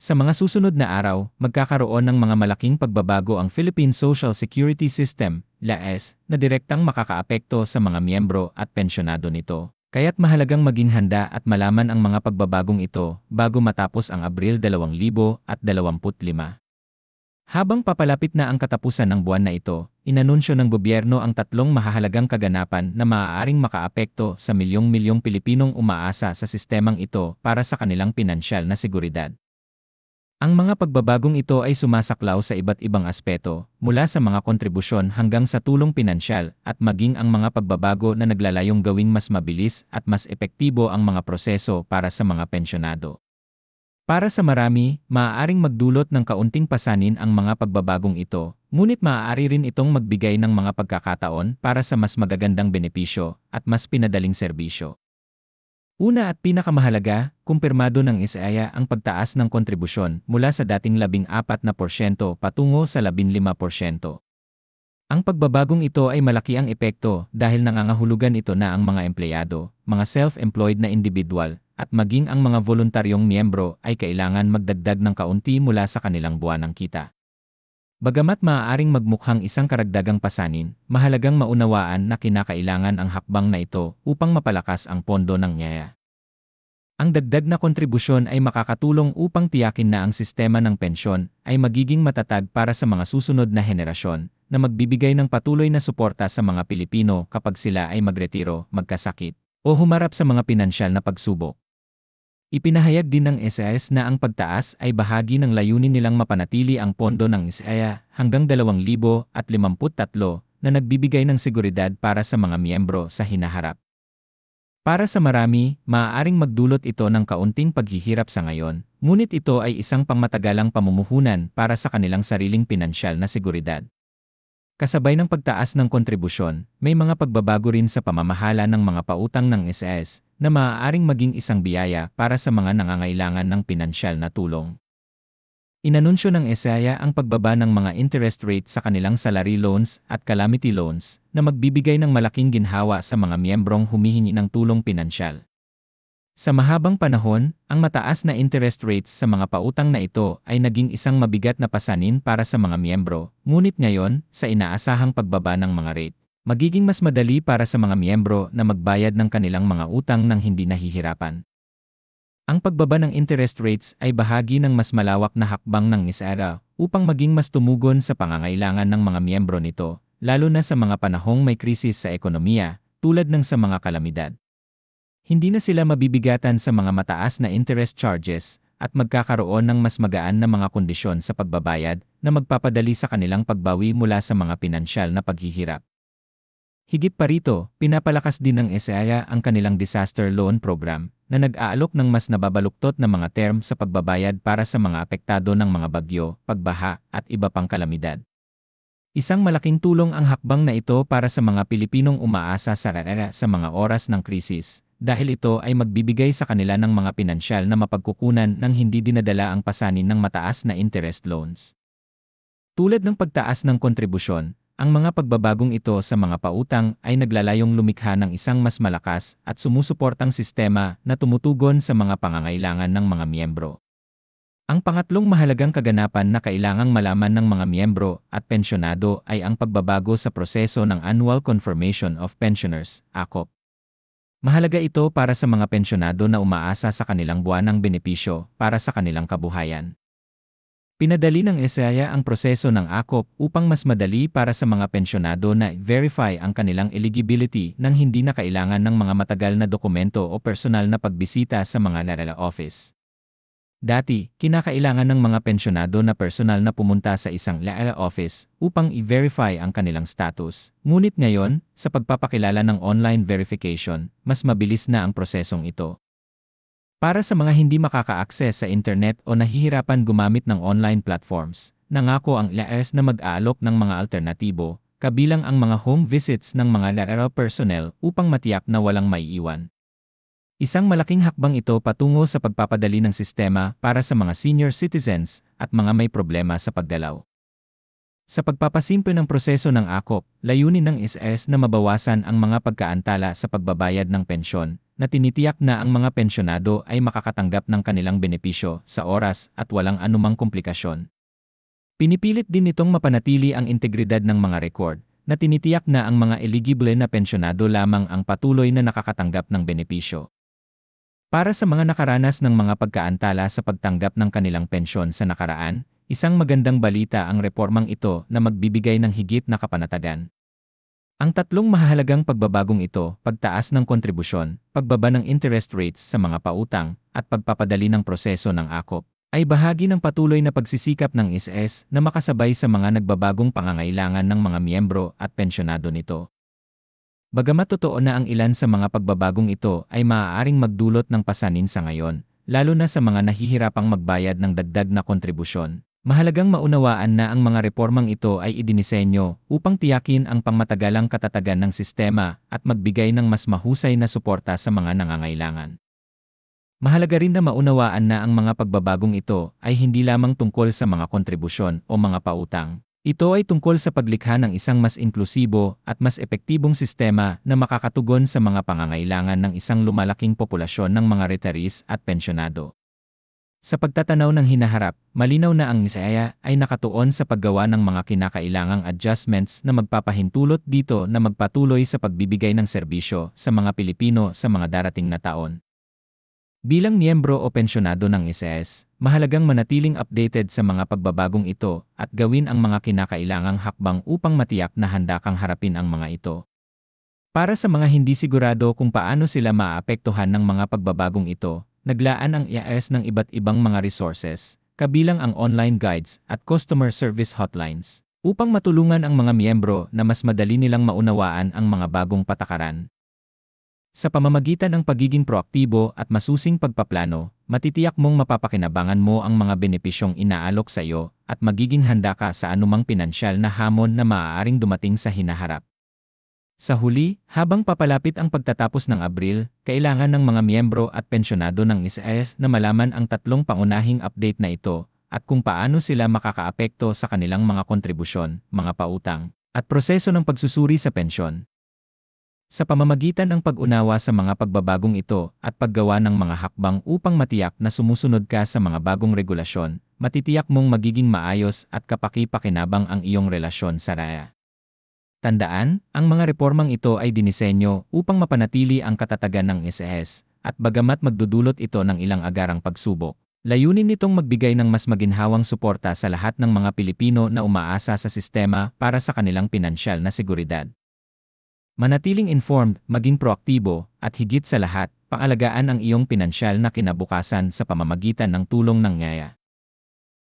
Sa mga susunod na araw, magkakaroon ng mga malaking pagbabago ang Philippine Social Security System, LAS, na direktang makakaapekto sa mga miyembro at pensyonado nito. Kaya't mahalagang maging handa at malaman ang mga pagbabagong ito bago matapos ang Abril 2025. Habang papalapit na ang katapusan ng buwan na ito, inanunsyo ng gobyerno ang tatlong mahahalagang kaganapan na maaaring makaapekto sa milyong-milyong Pilipinong umaasa sa sistemang ito para sa kanilang pinansyal na seguridad. Ang mga pagbabagong ito ay sumasaklaw sa iba't ibang aspeto, mula sa mga kontribusyon hanggang sa tulong pinansyal at maging ang mga pagbabago na naglalayong gawing mas mabilis at mas epektibo ang mga proseso para sa mga pensyonado. Para sa marami, maaaring magdulot ng kaunting pasanin ang mga pagbabagong ito, ngunit maaari rin itong magbigay ng mga pagkakataon para sa mas magagandang benepisyo at mas pinadaling serbisyo. Una at pinakamahalaga, kumpirmado ng ISAIA ang pagtaas ng kontribusyon mula sa dating 14% patungo sa 15%. Ang pagbabagong ito ay malaki ang epekto dahil nangangahulugan ito na ang mga empleyado, mga self-employed na individual, at maging ang mga voluntaryong miyembro ay kailangan magdagdag ng kaunti mula sa kanilang buwanang kita. Bagamat maaaring magmukhang isang karagdagang pasanin, mahalagang maunawaan na kinakailangan ang hakbang na ito upang mapalakas ang pondo ng NYAYA. Ang dagdag na kontribusyon ay makakatulong upang tiyakin na ang sistema ng pensyon ay magiging matatag para sa mga susunod na henerasyon na magbibigay ng patuloy na suporta sa mga Pilipino kapag sila ay magretiro, magkasakit, o humarap sa mga pinansyal na pagsubok. Ipinahayag din ng SAS na ang pagtaas ay bahagi ng layunin nilang mapanatili ang pondo ng ISAIA hanggang 2053 na nagbibigay ng seguridad para sa mga miyembro sa hinaharap. Para sa marami, maaaring magdulot ito ng kaunting paghihirap sa ngayon, ngunit ito ay isang pangmatagalang pamumuhunan para sa kanilang sariling pinansyal na seguridad. Kasabay ng pagtaas ng kontribusyon, may mga pagbabago rin sa pamamahala ng mga pautang ng SS na maaaring maging isang biyaya para sa mga nangangailangan ng pinansyal na tulong. Inanunsyo ng ESAYA ang pagbaba ng mga interest rate sa kanilang salary loans at calamity loans na magbibigay ng malaking ginhawa sa mga miyembrong humihingi ng tulong pinansyal. Sa mahabang panahon, ang mataas na interest rates sa mga pautang na ito ay naging isang mabigat na pasanin para sa mga miyembro, ngunit ngayon, sa inaasahang pagbaba ng mga rate, magiging mas madali para sa mga miyembro na magbayad ng kanilang mga utang nang hindi nahihirapan. Ang pagbaba ng interest rates ay bahagi ng mas malawak na hakbang ng ISARA upang maging mas tumugon sa pangangailangan ng mga miyembro nito, lalo na sa mga panahong may krisis sa ekonomiya, tulad ng sa mga kalamidad. Hindi na sila mabibigatan sa mga mataas na interest charges at magkakaroon ng mas magaan na mga kondisyon sa pagbabayad na magpapadali sa kanilang pagbawi mula sa mga pinansyal na paghihirap. Higit pa rito, pinapalakas din ng ESEA ang kanilang disaster loan program na nag-aalok ng mas nababaluktot na mga term sa pagbabayad para sa mga apektado ng mga bagyo, pagbaha, at iba pang kalamidad. Isang malaking tulong ang hakbang na ito para sa mga Pilipinong umaasa sa sa mga oras ng krisis, dahil ito ay magbibigay sa kanila ng mga pinansyal na mapagkukunan ng hindi dinadala ang pasanin ng mataas na interest loans. Tulad ng pagtaas ng kontribusyon, ang mga pagbabagong ito sa mga pautang ay naglalayong lumikha ng isang mas malakas at sumusuportang sistema na tumutugon sa mga pangangailangan ng mga miyembro. Ang pangatlong mahalagang kaganapan na kailangang malaman ng mga miyembro at pensyonado ay ang pagbabago sa proseso ng Annual Confirmation of Pensioners, ACOP. Mahalaga ito para sa mga pensyonado na umaasa sa kanilang buwanang benepisyo para sa kanilang kabuhayan. Pinadali ng ESEA ang proseso ng AKOP upang mas madali para sa mga pensyonado na verify ang kanilang eligibility nang hindi na kailangan ng mga matagal na dokumento o personal na pagbisita sa mga NARELA office. Dati, kinakailangan ng mga pensyonado na personal na pumunta sa isang LAA office upang i-verify ang kanilang status. Ngunit ngayon, sa pagpapakilala ng online verification, mas mabilis na ang prosesong ito. Para sa mga hindi makaka-access sa internet o nahihirapan gumamit ng online platforms, nangako ang LAS na mag-aalok ng mga alternatibo, kabilang ang mga home visits ng mga LARA personnel upang matiyak na walang maiiwan. Isang malaking hakbang ito patungo sa pagpapadali ng sistema para sa mga senior citizens at mga may problema sa pagdalaw. Sa pagpapasimple ng proseso ng AKOP, layunin ng SS na mabawasan ang mga pagkaantala sa pagbabayad ng pensyon na tinitiyak na ang mga pensyonado ay makakatanggap ng kanilang benepisyo sa oras at walang anumang komplikasyon. Pinipilit din nitong mapanatili ang integridad ng mga record na tinitiyak na ang mga eligible na pensyonado lamang ang patuloy na nakakatanggap ng benepisyo. Para sa mga nakaranas ng mga pagkaantala sa pagtanggap ng kanilang pensyon sa nakaraan, isang magandang balita ang reformang ito na magbibigay ng higit na kapanatagan. Ang tatlong mahalagang pagbabagong ito, pagtaas ng kontribusyon, pagbaba ng interest rates sa mga pautang, at pagpapadali ng proseso ng akop, ay bahagi ng patuloy na pagsisikap ng ISS na makasabay sa mga nagbabagong pangangailangan ng mga miyembro at pensyonado nito. Bagamat totoo na ang ilan sa mga pagbabagong ito ay maaaring magdulot ng pasanin sa ngayon, lalo na sa mga nahihirapang magbayad ng dagdag na kontribusyon, mahalagang maunawaan na ang mga reformang ito ay idinisenyo upang tiyakin ang pangmatagalang katatagan ng sistema at magbigay ng mas mahusay na suporta sa mga nangangailangan. Mahalaga rin na maunawaan na ang mga pagbabagong ito ay hindi lamang tungkol sa mga kontribusyon o mga pautang, ito ay tungkol sa paglikha ng isang mas inklusibo at mas epektibong sistema na makakatugon sa mga pangangailangan ng isang lumalaking populasyon ng mga retirees at pensyonado. Sa pagtatanaw ng hinaharap, malinaw na ang Nisaya ay nakatuon sa paggawa ng mga kinakailangang adjustments na magpapahintulot dito na magpatuloy sa pagbibigay ng serbisyo sa mga Pilipino sa mga darating na taon. Bilang miyembro o pensyonado ng ISS, mahalagang manatiling updated sa mga pagbabagong ito at gawin ang mga kinakailangang hakbang upang matiyak na handa kang harapin ang mga ito. Para sa mga hindi sigurado kung paano sila maapektuhan ng mga pagbabagong ito, naglaan ang IAS ng iba't ibang mga resources, kabilang ang online guides at customer service hotlines, upang matulungan ang mga miyembro na mas madali nilang maunawaan ang mga bagong patakaran. Sa pamamagitan ng pagiging proaktibo at masusing pagpaplano, matitiyak mong mapapakinabangan mo ang mga benepisyong inaalok sa iyo at magiging handa ka sa anumang pinansyal na hamon na maaaring dumating sa hinaharap. Sa huli, habang papalapit ang pagtatapos ng Abril, kailangan ng mga miyembro at pensyonado ng ISAS na malaman ang tatlong pangunahing update na ito at kung paano sila makakaapekto sa kanilang mga kontribusyon, mga pautang, at proseso ng pagsusuri sa pensyon. Sa pamamagitan ng pag-unawa sa mga pagbabagong ito at paggawa ng mga hakbang upang matiyak na sumusunod ka sa mga bagong regulasyon, matitiyak mong magiging maayos at kapaki-pakinabang ang iyong relasyon sa RAYA. Tandaan, ang mga reformang ito ay dinisenyo upang mapanatili ang katatagan ng SES, at bagamat magdudulot ito ng ilang agarang pagsubok, layunin nitong magbigay ng mas maginhawang suporta sa lahat ng mga Pilipino na umaasa sa sistema para sa kanilang pinansyal na seguridad. Manatiling informed, maging proaktibo, at higit sa lahat, paalagaan ang iyong pinansyal na kinabukasan sa pamamagitan ng tulong ng ngaya.